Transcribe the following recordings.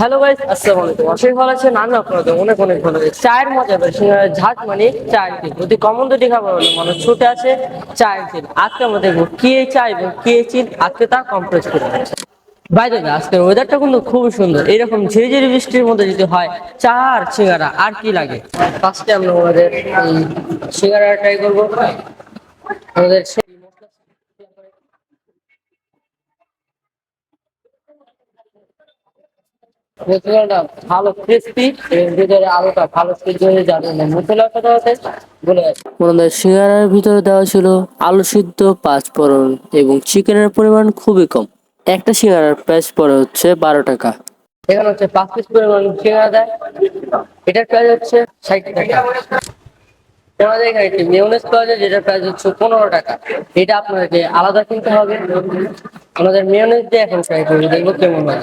Hello guys আসসালামু আলাইকুম অশেষ ভালো আছেন, আমি আপনাদের অনেক অনেক ভালো আছি। চায়ের মজা ঝাঁজ মানে চায়ের তেল। যদি কমন দুটি খাবার হলো মানুষ ছুটে আছে চায়ের তেল। আজকে আমরা দেখব কি চা এবং কি চিল আজকে তা কম্প্রেস করে বাই দাদা আজকের ওয়েদারটা কিন্তু খুবই সুন্দর। এরকম ঝিরি ঝিরি বৃষ্টির মধ্যে যদি হয়, চা আর সিঙ্গারা আর কি লাগে? ফার্স্টে আমরা আমাদের সিঙ্গারা ট্রাই করব। আমাদের সেই ভালো ক্রিস্পি এবং ভিতরে আলুটা ভালো সিদ্ধ হয়ে যাবে না বলে ওনাদের সিঙ্গারার ভিতরে দেওয়া ছিল আলু সিদ্ধ পাঁচ ফোড়ন এবং চিকেনের পরিমাণ খুবই কম। একটা সিঙ্গারার প্রাইস পড়ে হচ্ছে বারো টাকা। এখানে হচ্ছে পাঁচ পিস পরিমাণ সিঙ্গারা দেয়। এটার প্রাইস হচ্ছে ষাট টাকা। আমাদের এখানে একটি মেয়নেজ পাওয়া যায় যেটার প্রাইস হচ্ছে পনেরো টাকা। এটা আপনাদেরকে আলাদা কিনতে হবে। আমাদের মেয়নেজ দিয়ে এখন ট্রাই করব দেখব কেমন হয়।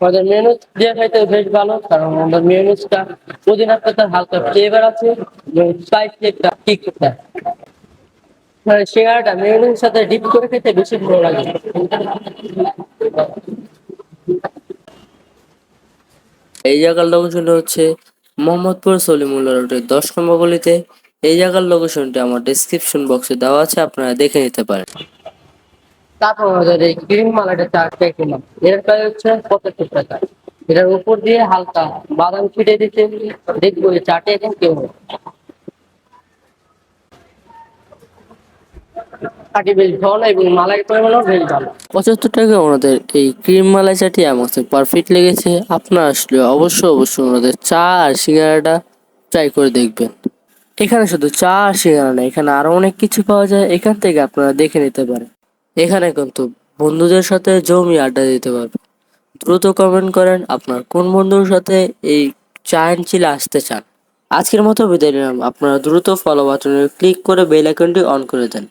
আমাদের মেয়নেজ দিয়ে খাইতে বেশ ভালো, কারণ আমাদের মেয়নেজটা পুদিনার পাতার হালকা ফ্লেভার আছে এবং স্পাইসি একটা কিক মানে সিঙ্গারাটা মেয়নেজের সাথে ডিপ করে খেতে বেশি ভালো লাগে। এই জায়গার লোকেশন হচ্ছে মোহাম্মদপুর সলিমুল্লাহ রোডের দশ নম্বর গলিতে এই জায়গার লোকেশনটি আমার ডিসক্রিপশন বক্সে দেওয়া আছে, আপনারা দেখে নিতে পারেন। তারপর আমাদের এই গ্রিন মালাটা চা ট্রাই করলাম এর প্রায় হচ্ছে পঁচাত্তর টাকা। এটার উপর দিয়ে হালকা বাদাম ছিটে দিতে দেখব চাটে কেউ পঁচাত্তর টাকা ওনাদের এই ক্রিম মালাই চাটি আমার পারফেক্ট লেগেছে। আপনারা আসলে অবশ্যই অবশ্যই ওনাদের চা আর সিঙ্গারাটা ট্রাই করে দেখবেন। এখানে শুধু চা আর সিঙ্গারা না, এখানে আরও অনেক কিছু পাওয়া যায়। এখান থেকে আপনারা দেখে নিতে পারেন। এখানে কিন্তু বন্ধুদের সাথে জমি আড্ডা দিতে পারবেন। দ্রুত কমেন্ট করেন আপনার কোন বন্ধুর সাথে এই চা এন্ড চিল আসতে চান। আজকের মতো বিদায় নিলাম। আপনারা দ্রুত ফলো বাটনে ক্লিক করে বেল আইকনটি অন করে দেন।